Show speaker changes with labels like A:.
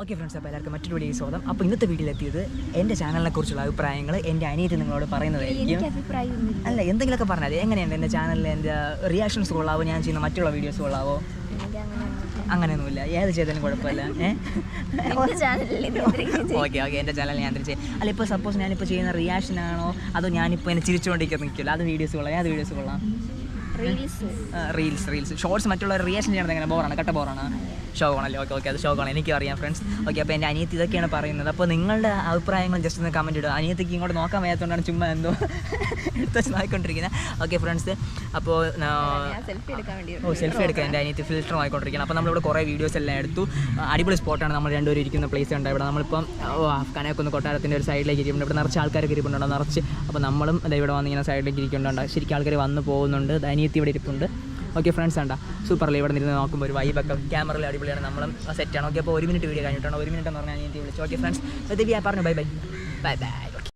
A: Okay friends അപ്പോൾ എല്ലാവർക്കും മറ്റൊരു വീഡിയോ സ്വാഗതം. അപ്പോൾ ഇന്നത്തെ വീഡിയോയിലെത്തിയത് എന്റെ ചാനലിനെ കുറിച്ചുള്ള അഭിപ്രായങ്ങൾ എന്റെ അനിയത്തി നിങ്ങളോട് പറയുന്നതായിരിക്കും. അല്ല എന്തെങ്കിലുമൊക്കെ പറഞ്ഞാൽ എങ്ങനെയുണ്ട് എന്റെ ചാനലിൽ എന്റെ റിയാക്ഷൻസ് കൊള്ളാവോ? ഞാൻ ചെയ്യുന്ന മറ്റുള്ള വീഡിയോസ് കൊള്ളാവോ?
B: അങ്ങനെയൊന്നുമില്ല.
A: ഏത് ചെയ്താലും കുഴപ്പമില്ല ഓക്കെ ഓക്കെ എന്റെ ചാനൽ ഞാൻ തിരിച്ച് അല്ല ഇപ്പോൾ സപ്പോസ് ഞാനിപ്പോൾ ചെയ്യുന്ന റിയാക്ഷൻ ആണോ? അതോ ഞാനിപ്പോൾ എന്നെ ചിരിച്ചുകൊണ്ടിരിക്കാൻ നിൽക്കില്ല? അത് വീഡിയോസ് കൊള്ളാം ഏത് വീഡിയോസ് കൊള്ളാം?
B: റീൽസ്
A: റീൽസ് റീൽസ് ഷോർട്സ് മറ്റുള്ളവർ റിയാക്ഷൻ ചെയ്യണത് എങ്ങനെ? ബോറാണ് കട്ട ബോറാണ് ഷോ ആണല്ലേ ഓക്കെ ഓക്കെ അത് ഷോക്കാണ്. ആണ് എനിക്കും അറിയാം ഫ്രണ്ട്സ് ഓക്കെ അപ്പോൾ എന്റെ അനിയത്തി ഇതൊക്കെയാണ് പറയുന്നത്. അപ്പോൾ നിങ്ങളുടെ അഭിപ്രായങ്ങൾ ജസ്റ്റ് ഒന്ന് കമന്റ് ഇടുക. അനിയത്തിക്ക് ഇങ്ങോട്ട് നോക്കാൻ വയ്യാത്തതുകൊണ്ടാണ് ചുമ്മാ എന്തോ എടുത്ത് നോക്കിക്കൊണ്ടിരിക്കുന്നത്. ഓക്കെ ഫ്രണ്ട്സ് അപ്പോൾ
B: ഞാൻ സെൽഫി എടുക്കാൻ വേണ്ടി
A: ഓ സെൽഫി എടുക്കാൻ എന്റെ അനിയത്തി ഫിൽറ്റർ ആയിക്കൊണ്ടിരിക്കുകയാണ്. അപ്പോൾ നമ്മളിവിടെ കുറേ വീഡിയോസ് എല്ലാം എടുത്തു. അടിപൊളി സ്പോട്ടാണ് നമ്മൾ രണ്ടുപേരും ഇരിക്കുന്ന പ്ലേസ് ഉണ്ട് ഇവിടെ നമ്മളിപ്പം ഓ കനയൊക്കെ കൊട്ടാരത്തിന്റെ ഒരു സൈഡിലേക്ക് ഇരിക്കുന്നുണ്ട് ഇവിടെ നിറച്ച് ആൾക്കാരൊക്കെ ഇരിപ്പുണ്ടോ? നിറച്ച്. അപ്പോൾ നമ്മളും ഇവിടെ വന്ന് ഇങ്ങനെ സൈഡിലേക്ക് ഇരിക്കുന്നുണ്ട്. ശരിക്കും ആൾക്കാർ വന്ന് പോകുന്നുണ്ട്. അനിയത്തി ഇവിടെ ഇരിപ്പുണ്ട്. ഓക്കെ ഫ്രണ്ട്സ് ഉണ്ടാ സൂപ്പറല്ലേ ഇവിടെ നിന്ന് നോക്കുമ്പോൾ ഒരു വൈബൊക്കെ ക്യാമറയിൽ അടിപൊളിയാണ്. നമ്മളും സെറ്റാണ് ഓക്കെ അപ്പോൾ ഒരു മിനിറ്റ് വീഡിയോ കഴിഞ്ഞിട്ടാണ്. ഒരു മിനിറ്റ് എന്ന് പറഞ്ഞാൽ ഞാൻ വിളിച്ചു. ഓക്കെ ഫ്രണ്ട്സ് ദിവ്യ പറഞ്ഞു. Bye bye bye by